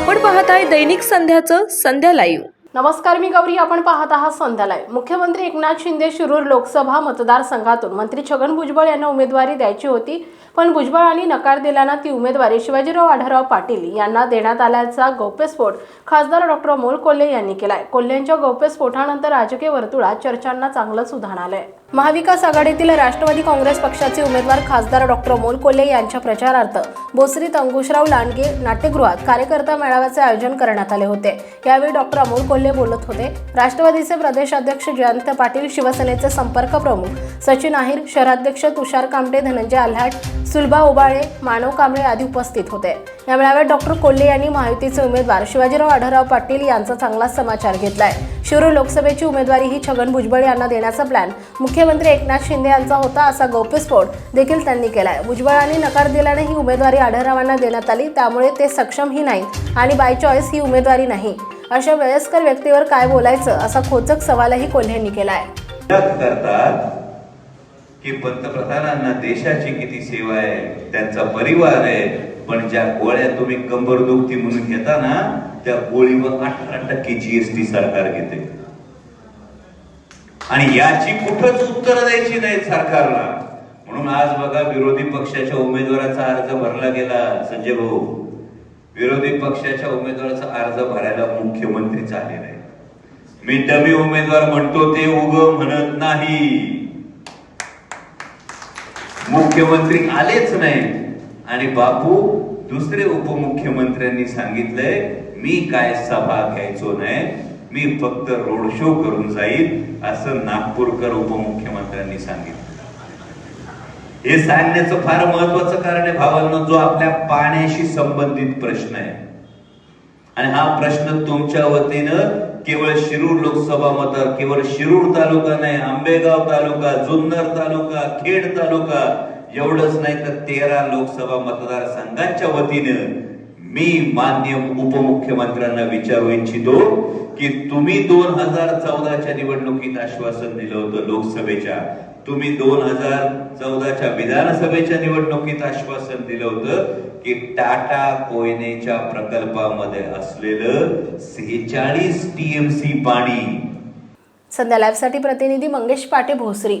आपण पाहत आहे दैनिक संध्याचं संध्या लाईव्ह. नमस्कार मी गौरी. आपण पाहत आहात संध्यालाय मुख्यमंत्री एकनाथ शिंदे शिरूर लोकसभा मतदारसंघातून मंत्री छगन भुजबळ यांना उमेदवारी द्यायची होती पण भुजबळांनी नकार दिल्यानं ती उमेदवारी शिवाजीराव आढळराव पाटील यांना देण्यात आल्याचा गौप्यस्फोट खासदार डॉक्टर अमोल कोल्हे यांनी केलाय. कोल्हेंच्या गौप्यस्फोटानंतर राजकीय वर्तुळात चर्चांना चांगलंच उधाण आलंय महाविकास आघाडीतील राष्ट्रवादी काँग्रेस पक्षाचे उमेदवार खासदार डॉक्टर अमोल कोल्हे यांच्या प्रचारार्थ बोसरीत अंकुशराव लांडगे नाट्यगृहात कार्यकर्ता मेळाव्याचे आयोजन करण्यात आले होते. यावेळी डॉक्टर अमोल कोल्हे बोलत होते. राष्ट्रवादीचे प्रदेशाध्यक्ष जयंत पाटील शिवसेनेचे संपर्क प्रमुख सचिन आहिर शहराध्यक्ष तुषार कामटे धनंजय आल्हाट सुलभा ओबाळे मानव कांबळे आदी उपस्थित होते. या मेळाव्यात डॉक्टर कोल्हे यांनी महायुतीचे उमेदवार शिवाजीराव आढळराव पाटील यांचा चांगला समाचार घेतलाय. शिरूर लोकसभेची उमेदवारी ही छगन भुजबळ यांना देण्याचा प्लॅन मुख्यमंत्री एकनाथ शिंदे यांचा होता असा गौप्यस्फोट देखील त्यांनी केलाय. भुजबळांनी नकार दिल्याने ही उमेदवारी आढळरावांना देण्यात आली त्यामुळे ते सक्षमही नाहीत आणि बाय चॉईस ही उमेदवारी नाही. अशा वयस्कर व्यक्तीवर काय बोलायचं असा खोचक सवालही कोल्हेंनी केलाय. की पंतप्रधानांना देशाची किती सेवा आहे त्यांचा परिवार आहे पण ज्या गोळ्या तुम्ही कंबर दुखती म्हणून घेता ना त्या गोळीवर अठरा टक्के जीएसटी सरकार घेते. आणि याची कुठंच उत्तर द्यायची नाही सरकारला. म्हणून आज बघा विरोधी पक्षाच्या उमेदवाराचा अर्ज भरला गेला संजय भाऊ. विरोधी पक्षाच्या उमेदवाराचा अर्ज भरायला मुख्यमंत्री आले नाही मी डमी उमेदवार म्हणतो ते उग म्हणत नाही. मुख्यमंत्री आलेच नाही आणि बापू दुसरे उपमुख्यमंत्र्यांनी सांगितलंय मी काय सभा घ्यायचो नाही मी फक्त रोड शो करून जाईल असं नागपूरकर उपमुख्यमंत्र्यांनी सांगितलं. हे सांगण्याचं फार महत्वाचं कारण आहे भावांना जो आपल्या पाण्याशी संबंधित प्रश्न आहे. आणि हा प्रश्न तुमच्या वतीनं केवळ शिरूर लोकसभा मतदार केवळ शिरूर तालुका नाही आंबेगाव तालुका जुन्नर तालुका खेड तालुका एवढंच नाही तर तेरा लोकसभा मतदारसंघांच्या वतीनं मी मान्य उपमुख्यमंत्र्यांना विचारू इच्छितो की तुम्ही दोन हजार चौदाच्या निवडणुकीत आश्वासन दिलं होतं लोकसभेच्या. तुम्ही दोन हजार चौदाच्या विधानसभेच्या निवडणुकीत आश्वासन दिलं होतं की टाटा कोयनेच्या प्रकल्पामध्ये असलेलं सेहेचाळीस टीएमसी पाणी. संध्या लाईव्हसाठी प्रतिनिधी मंगेश पाटे भोसरी.